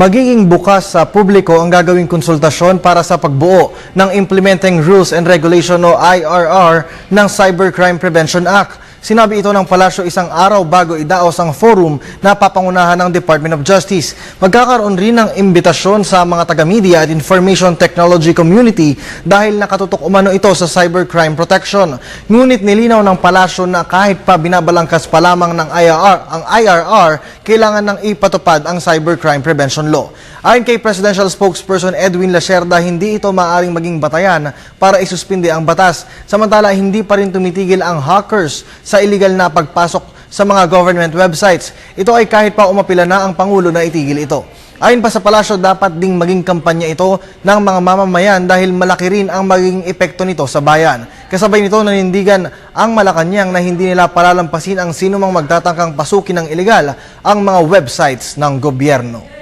Magiging bukas sa publiko ang gagawing konsultasyon para sa pagbuo ng Implementing Rules and Regulation o IRR ng Cybercrime Prevention Act. Sinabi ito ng palasyo isang araw bago idaos ang forum na papangunahan ng Department of Justice. Magkakaroon rin ng imbitasyon sa mga taga-media at information technology community dahil nakatutok umano ito sa cybercrime protection. Ngunit nilinaw ng palasyo na kahit pa binabalangkas pa lamang ng IRR, ang IRR, kailangan ng ipatupad ang cybercrime prevention law. Ayon kay Presidential Spokesperson Edwin Lacerda, hindi ito maaring maging batayan para isuspindi ang batas. Samantala, hindi pa rin tumitigil ang hackers sa illegal na pagpasok sa mga government websites. Ito ay kahit pa umapila na ang Pangulo na itigil ito. Ayon pa sa palasyo, dapat ding maging kampanya ito ng mga mamamayan dahil malaki rin ang magiging epekto nito sa bayan. Kasabay nito nanindigan ang Malacanang na hindi nila palalampasin ang sinumang magtatangkang pasukin ng ilegal ang mga websites ng gobyerno.